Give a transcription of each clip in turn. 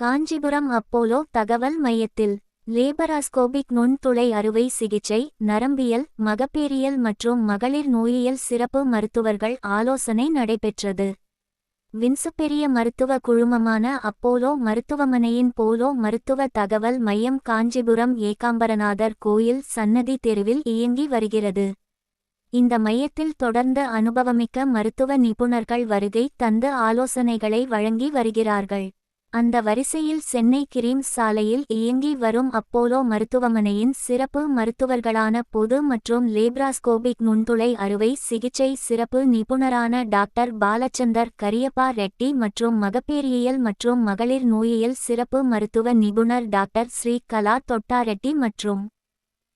Kanchipuram Apollo தகவல் மையத்தில் laparoscopic நுண்துளை அறுவை சிகிச்சை நரம்பியல் மகப்பேறியல் மற்றும் மகளிர் நோயியல் சிறப்பு மருத்துவர்கள் ஆலோசனை நடைபெற்றது. வின்சுப்பெரிய மருத்துவ குழுமமான அப்போலோ மருத்துவமனையின் போலோ மருத்துவ தகவல் மையம் காஞ்சிபுரம் ஏகாம்பரநாதர் கோயில் சன்னதி தெருவில் இயங்கி வருகிறது. இந்த மையத்தில் தொடர்ந்து அனுபவமிக்க மருத்துவ நிபுணர்கள் வருகை தந்து ஆலோசனைகளை வழங்கி வருகிறார்கள். அந்த வரிசையில் சென்னை கிரீம்ஸ் சாலையில் இயங்கி வரும் அப்போலோ மருத்துவமனையின் சிறப்பு மருத்துவர்களான பொது மற்றும் லேப்ராஸ்கோபிக் நுண்துளை அறுவை சிகிச்சை சிறப்பு நிபுணரான டாக்டர் பாலச்சந்தர் கரியப்பா ரெட்டி மற்றும் மகப்பேறியியல் மற்றும் மகளிர் நோயியல் சிறப்பு மருத்துவ நிபுணர் டாக்டர் ஸ்ரீ கலா தொட்டாரெட்டி மற்றும்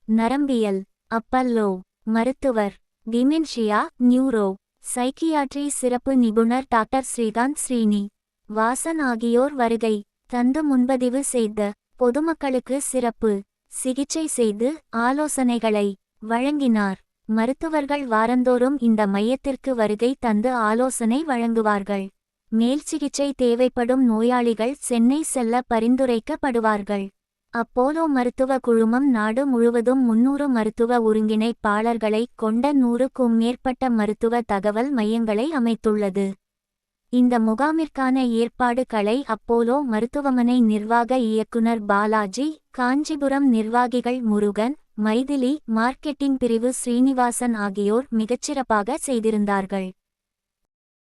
நரம்பியல் அப்பல்லோ மருத்துவர் டிமென்ஷியா நியூரோ சைக்கியாட்ரி சிறப்பு நிபுணர் டாக்டர் ஸ்ரீகாந்த் ஸ்ரீனி. வாசன் ஆகியோர் வருகை. தந்து முன்பதிவு செய்த பொதுமக்களுக்கு சிறப்பு. சிகிச்சை செய்து ஆலோசனைகளை வழங்கினார். மருத்துவர்கள் வாரந்தோறும் இந்த மையத்திற்கு வருகை தந்து ஆலோசனை வழங்குவார்கள். மேல் சிகிச்சை தேவைப்படும் நோயாளிகள் சென்னை செல்ல பரிந்துரைக்கப்படுவார்கள். அப்போலோ மருத்துவ குழுமம் நாடு முழுவதும் முன்னூறு மருத்துவ ஒருங்கிணைப்பாளர்களை கொண்ட நூறுக்கும் மேற்பட்ட மருத்துவ தகவல் மையங்களை அமைத்துள்ளது. இந்த முகாமிற்கான ஏற்பாடுகளை அப்போலோ மருத்துவமனை நிர்வாக இயக்குனர் பாலாஜி காஞ்சிபுரம் நிர்வாகிகள் முருகன் மைதிலி மார்க்கெட்டிங் பிரிவு ஸ்ரீனிவாசன் ஆகியோர் மிகச்சிறப்பாக செய்திருந்தார்கள்.